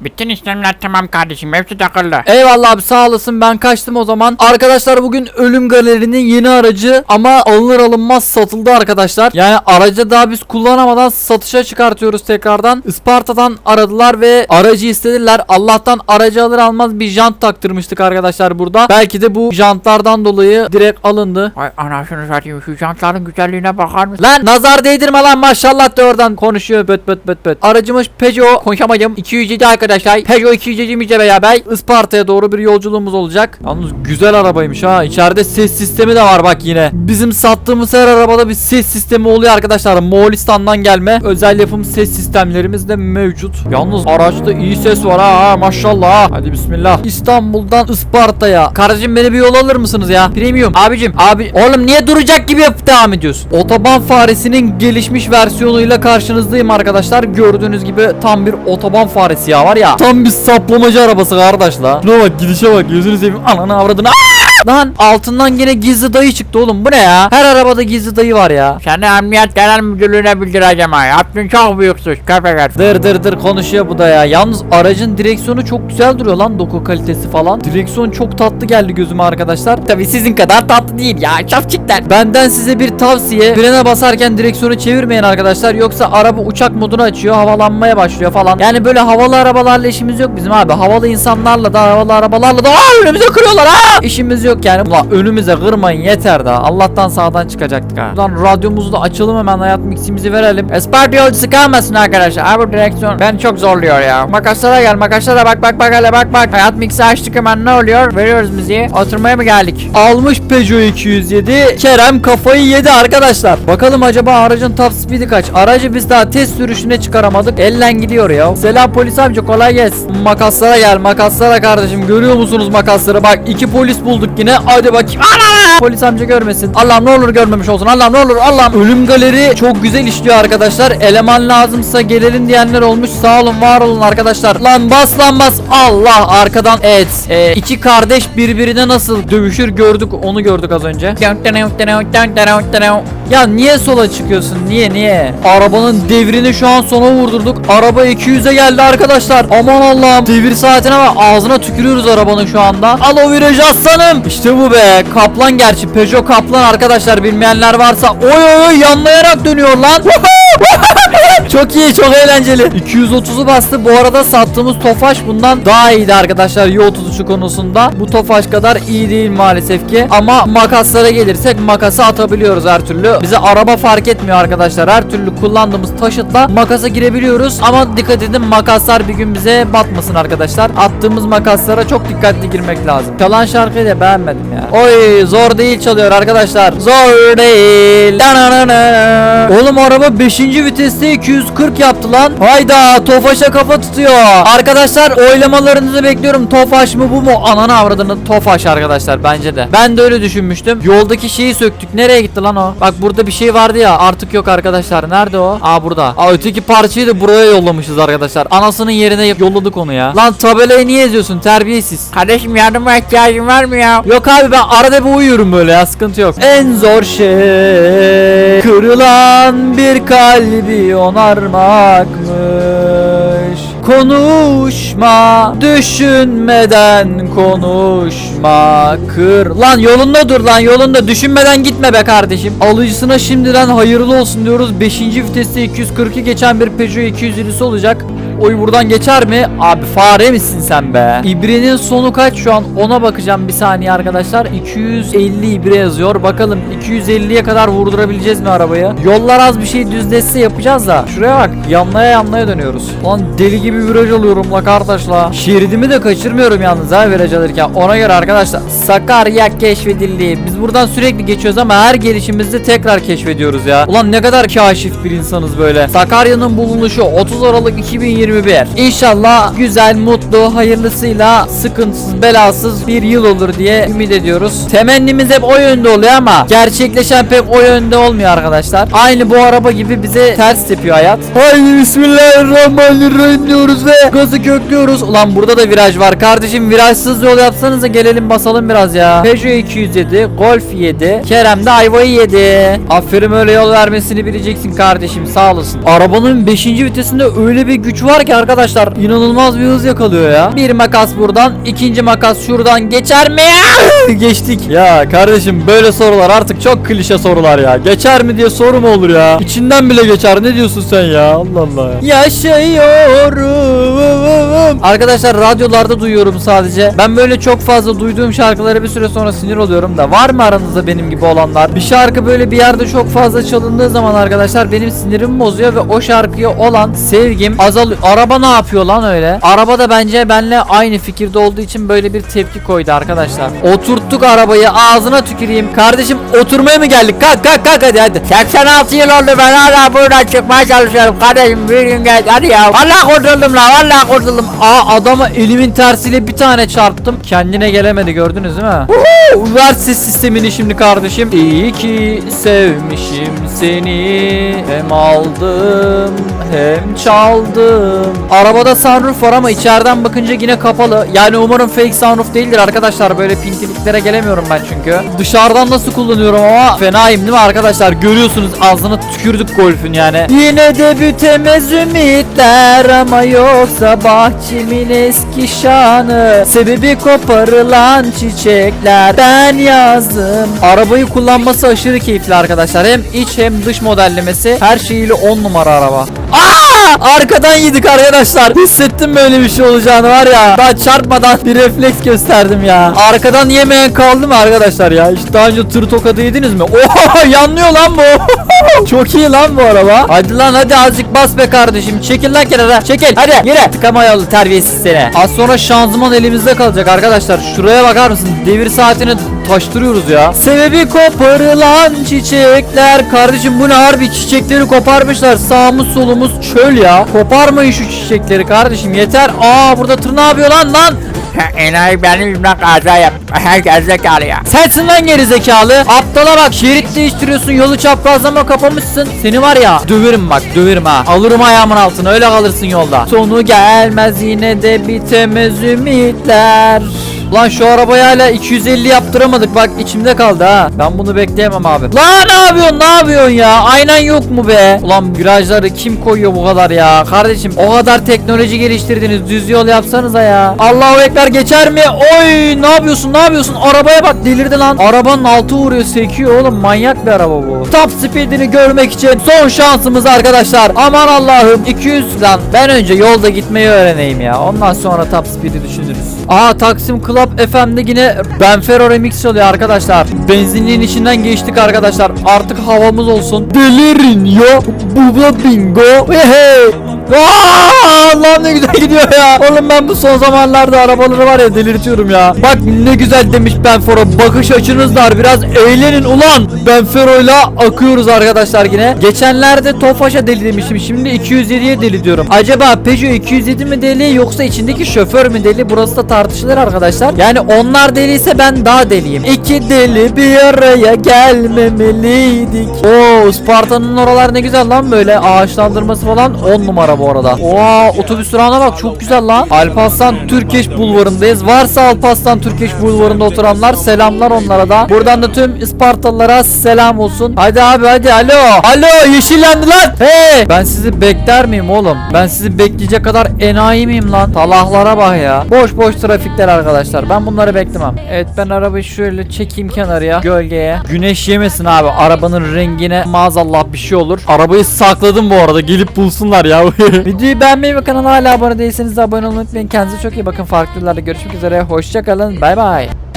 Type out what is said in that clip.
Bütün işlemler tamam kardeşim. Hepsi takıldı. Eyvallah abi sağ olasın ben kaçtım o zaman. Arkadaşlar bugün Ölüm Galeri'nin yeni aracı ama alınır alınmaz satıldı arkadaşlar. Yani aracı daha biz kullanamadan satışa çıkartıyoruz tekrardan. Isparta'dan aradılar ve aracı istediler. Allah'tan aracı alır almaz bir jant taktırmıştık arkadaşlar burada. Belki de bu jantlardan dolayı direkt alındı. Vay anasını satayım. Şu jantların güzelliğine bakar mısın? Lan nazar değdirme lan maşallah de oradan konuşuyor böt böt böt böt. Aracımız Peugeot konuşamadım 207 arkadaşlar. Peugeot 207 ile beraber Isparta'ya doğru bir yolculuğumuz olacak. Yalnız güzel arabaymış ha. İçeride ses sistemi de var bak yine. Bizim sattığımız her arabada bir ses sistemi oluyor arkadaşlar. Moğolistan'dan gelme özel yapım ses sistemlerimiz de mevcut. Yalnız araçta iyi ses var ha maşallah. Hadi bismillah. İstanbul'dan Isparta'ya. Kardeşim beni bir yol alır mısınız ya? Premium. Abicim abi oğlum niye duracak gibi yapıp devam ediyorsun? Otoban faresinin gelişmiş versiyonuyla karşınızdayım arkadaşlar. Gördüğünüz gibi tam bir otoban faresi ya var ya. Tam bir saplamacı arabası kardeş la. Şuna bak gidişe bak gözünü seveyim ananı avradını. Aa! Lan altından gene gizli dayı çıktı oğlum bu ne ya? Her arabada gizli dayı var ya. Seni emniyet genel müdürlüğüne bildireceğim ha. Yaptın çok büyük suç. Köpek Dır dır dır konuşuyor bu da ya. Yalnız aracın direksiyonu çok güzel duruyor lan doku kalitesi falan. Direksiyon çok tatlı geldi gözüme arkadaşlar. Tabi sizin kadar tatlı değil ya. Çapçıklar. Benden size bir tavsiye. Frene basarken direksiyonu çevirmeyin arkadaşlar. Yoksa araba uçak modunu açıyor. Havalanmaya başlıyor falan. Yani böyle havalı arabalarla işimiz yok bizim abi. Havalı insanlarla da havalı arabalarla da aa önümüze kırıyorlar ha. İşimiz yok yani. Ulan önümüze kırmayın yeter daha. Allah'tan sağdan çıkacaktık ha. Buradan radyomuzu da açalım hemen hayat miximizi verelim. Esparta yolcusu kalmasın arkadaşlar. Abi direksiyon beni çok zorluyor ya. Makaslara gel makaslara bak bak bak hele bak bak. Hayat mixi açtık hemen ne oluyor? Veriyoruz müziği. Oturmaya mı geldik? Almış Peugeot 207. Kerem kafayı yedi arkadaşlar. Bakalım acaba aracın top speed'i kaç? Aracı biz daha test sürüşüne çıkaramadık. Ellen gidiyor ya. Selam polis amca kolay gelsin. Makaslara gel makaslara kardeşim. Görüyor musunuz makasları? Bak iki polis bulduk yine. Hadi bakayım. Ana! Polis amca görmesin. Allah'ım ne olur görmemiş olsun. Allah'ım ne olur Allah'ım. Ölüm galeri çok güzel işliyor arkadaşlar. Eleman lazımsa gelelim diyenler olmuş. Sağ olun var olun arkadaşlar. Lan bas lan bas. Allah arkadan evet. Ee, iki kardeş birbirine nasıl dövüşür gördük. Onu gördük az önce. Ya niye sola çıkıyorsun? Niye niye? Arabanın devrini şu an sona vurdurduk. Araba 200'e geldi arkadaşlar. Aman Allah'ım. Devir saatine bak. Ağzına tükürüyoruz arabanın şu anda. Al o virajı aslanım. İşte bu be. Kaplan gerçi. Peugeot Kaplan arkadaşlar bilmeyenler varsa. Oy oy yanlayarak dönüyor lan. çok iyi çok eğlenceli. 230'u bastı. Bu arada sattığımız Tofaş bundan daha iyiydi arkadaşlar yol tutuşu konusunda. Bu Tofaş kadar iyi değil maalesef ki. Ama makaslara gelirsek makası atabiliyoruz her türlü. Bize araba fark etmiyor arkadaşlar. Her türlü kullandığımız taşıtla makasa girebiliyoruz. Ama dikkat edin makaslar bir gün bize batmasın arkadaşlar. Attığımız makaslara çok dikkatli girmek lazım. Çalan şarkıyı da beğenmedim ya. Oy zor değil çalıyor arkadaşlar. Zor değil. Oğlum araba 5. viteste 240 yaptı lan. Hayda Tofaş'a kafa tutuyor. Arkadaşlar oylamalarınızı bekliyorum. Tofaş mı bu mu? Ananı avradını Tofaş arkadaşlar bence de. Ben de öyle düşünmüştüm. Yoldaki şeyi söktük. Nereye gitti lan o? Bak burada bir şey vardı ya. Artık yok arkadaşlar. Nerede o? Aa burada. Aa öteki parçayı da buraya yollamışız arkadaşlar. Anasının yerine yolladık onu ya. Lan tabelayı niye yazıyorsun? Terbiyesiz. Kardeşim yardıma ihtiyacın var mı ya? Yok abi ben arada bir uyuyorum böyle ya sıkıntı yok. En zor şey kırılan bir kalbi onarmakmış. Konuşma düşünmeden konuşma kır Lan yolunda dur lan yolunda düşünmeden gitme be kardeşim Alıcısına şimdiden hayırlı olsun diyoruz 5. viteste 242 geçen bir Peugeot 220'si olacak Oy buradan geçer mi? Abi fare misin sen be? İbrenin sonu kaç şu an? Ona bakacağım bir saniye arkadaşlar. 250 ibre yazıyor. Bakalım 250'ye kadar vurdurabileceğiz mi arabayı? Yollar az bir şey düzleşse yapacağız da. Şuraya bak. Yanlaya yanlaya dönüyoruz. Lan deli gibi viraj alıyorum la kardeş la. Şeridimi de kaçırmıyorum yalnız ha viraj alırken. Ona göre arkadaşlar. Sakarya keşfedildi. Biz buradan sürekli geçiyoruz ama her gelişimizde tekrar keşfediyoruz ya. Ulan ne kadar kaşif bir insanız böyle. Sakarya'nın bulunuşu 30 Aralık 2021. İnşallah güzel, mutlu, hayırlısıyla sıkıntısız, belasız bir yıl olur diye ümit ediyoruz. Temennimiz hep o yönde oluyor ama gerçekleşen pek o yönde olmuyor arkadaşlar. Aynı bu araba gibi bize ters tepiyor hayat. Haydi bismillahirrahmanirrahim diyoruz ve gazı köklüyoruz. Ulan burada da viraj var. Kardeşim virajsız yol yapsanıza gelelim basalım biraz ya. Peugeot 207, Golf 7, Kerem de ayvayı yedi. Aferin öyle yol vermesini bileceksin kardeşim sağ olasın. Arabanın 5. vitesinde öyle bir güç var var arkadaşlar inanılmaz bir hız yakalıyor ya. Bir makas buradan, ikinci makas şuradan geçer mi? Geçtik. Ya kardeşim böyle sorular artık çok klişe sorular ya. Geçer mi diye soru mu olur ya? İçinden bile geçer. Ne diyorsun sen ya? Allah Allah. Yaşıyorum. Arkadaşlar radyolarda duyuyorum sadece. Ben böyle çok fazla duyduğum şarkılara bir süre sonra sinir oluyorum da. Var mı aranızda benim gibi olanlar? Bir şarkı böyle bir yerde çok fazla çalındığı zaman arkadaşlar benim sinirimi bozuyor ve o şarkıya olan sevgim azalıyor. Araba ne yapıyor lan öyle? Araba da bence benle aynı fikirde olduğu için böyle bir tepki koydu arkadaşlar. Oturttuk arabayı ağzına tüküreyim. Kardeşim oturmaya mı geldik? Kalk kalk kalk hadi hadi. 86 yıl oldu ben hala buradan çıkmaya çalışıyorum kardeşim bir gün gel hadi ya. Vallahi kurtuldum la vallahi kurtuldum. Aa adama elimin tersiyle bir tane çarptım. Kendine gelemedi gördünüz değil mi? Ver ses sistemini şimdi kardeşim. İyi ki sevmişim seni. Hem aldım hem çaldım. Arabada sunroof var ama içeriden bakınca yine kapalı. Yani umarım fake sunroof değildir arkadaşlar. Böyle pintiliklere gelemiyorum ben çünkü. Dışarıdan nasıl kullanıyorum ama fenayım değil mi arkadaşlar? Görüyorsunuz ağzına tükürdük golfün yani. Yine de bütemez ümitler ama yoksa bahçemin eski şanı. Sebebi koparılan çiçekler. Ben yazdım. Arabayı kullanması aşırı keyifli arkadaşlar. Hem iç hem dış modellemesi. Her şeyiyle 10 numara araba. Aa! Arkadan yedik arkadaşlar. Hissettim böyle bir şey olacağını var ya. Daha çarpmadan bir refleks gösterdim ya. Arkadan yemeyen kaldı mı arkadaşlar ya? Hiç daha önce tır tokadı yediniz mi? Oha yanlıyor lan bu. Çok iyi lan bu araba. Hadi lan hadi azıcık bas be kardeşim. Çekil lan kenara. Çekil. Hadi yere. Tıkama yolu terbiyesiz seni. Az sonra şanzıman elimizde kalacak arkadaşlar. Şuraya bakar mısın? Devir saatini taştırıyoruz ya. Sebebi koparılan çiçekler. Kardeşim bu ne harbi çiçekleri koparmışlar. Sağımız solumuz çöl ya. Koparmayın şu çiçekleri kardeşim yeter. Aa burada tır ne yapıyor lan lan? Enayi benim yüzümden kaza yap. Herkes zekalı ya. Sensin lan geri zekalı. Aptala bak şerit değiştiriyorsun yolu çaprazlama kapamışsın. Seni var ya döverim bak döverim ha. Alırım ayağımın altına öyle kalırsın yolda. Sonu gelmez yine de bitemez ümitler. Lan şu arabayı hala 250 yaptıramadık bak içimde kaldı ha. Ben bunu bekleyemem abi. Lan ne yapıyorsun ne yapıyorsun ya? Aynen yok mu be? Ulan virajları kim koyuyor bu kadar ya? Kardeşim o kadar teknoloji geliştirdiniz düz yol yapsanıza ya. Allahu Ekber geçer mi? Oy ne yapıyorsun ne yapıyorsun? Arabaya bak delirdi lan. Arabanın altı vuruyor sekiyor oğlum manyak bir araba bu. Top speedini görmek için son şansımız arkadaşlar. Aman Allah'ım 200 lan. Ben önce yolda gitmeyi öğreneyim ya. Ondan sonra top speed'i düşünürüz. Aa Taksim Club FM'de yine Benfero remix çalıyor arkadaşlar. Benzinliğin içinden geçtik arkadaşlar. Artık havamız olsun. Delirin yo. Bubla bingo. Hey hey. Aa, Allah'ım ne güzel gidiyor ya. Oğlum ben bu son zamanlarda arabaları var ya delirtiyorum ya. Bak ne güzel demiş Benfero. Bakış açınız var. Biraz eğlenin ulan. Benfero'yla akıyoruz arkadaşlar yine. Geçenlerde Tofaş'a deli demiştim. Şimdi 207'ye deli diyorum. Acaba Peugeot 207 mi deli yoksa içindeki şoför mü deli? Burası da tartışılır arkadaşlar. Yani onlar deliyse ben daha deliyim. İki deli bir araya gelmemeliydik. Oo Sparta'nın oralar ne güzel lan böyle ağaçlandırması falan 10 numara bu arada. Oo otobüs durağına bak çok güzel lan. Alparslan Türkeş bulvarındayız. Varsa Alparslan Türkeş bulvarında oturanlar selamlar onlara da. Buradan da tüm Ispartalılara selam olsun. Hadi abi hadi alo. Alo yeşillendi lan. Hey ben sizi bekler miyim oğlum? Ben sizi bekleyecek kadar enayi miyim lan? Talahlara bak ya. Boş boş trafikler arkadaşlar. Ben bunları beklemem. Evet ben arabayı şöyle çekeyim kenarıya. Gölgeye. Güneş yemesin abi. Arabanın rengine maazallah bir şey olur. Arabayı sakladım bu arada. Gelip bulsunlar ya. Videoyu beğenmeyi ve kanala hala abone değilseniz de abone olmayı unutmayın. Kendinize çok iyi bakın. Farklı videolarda görüşmek üzere. Hoşçakalın. Bay bay.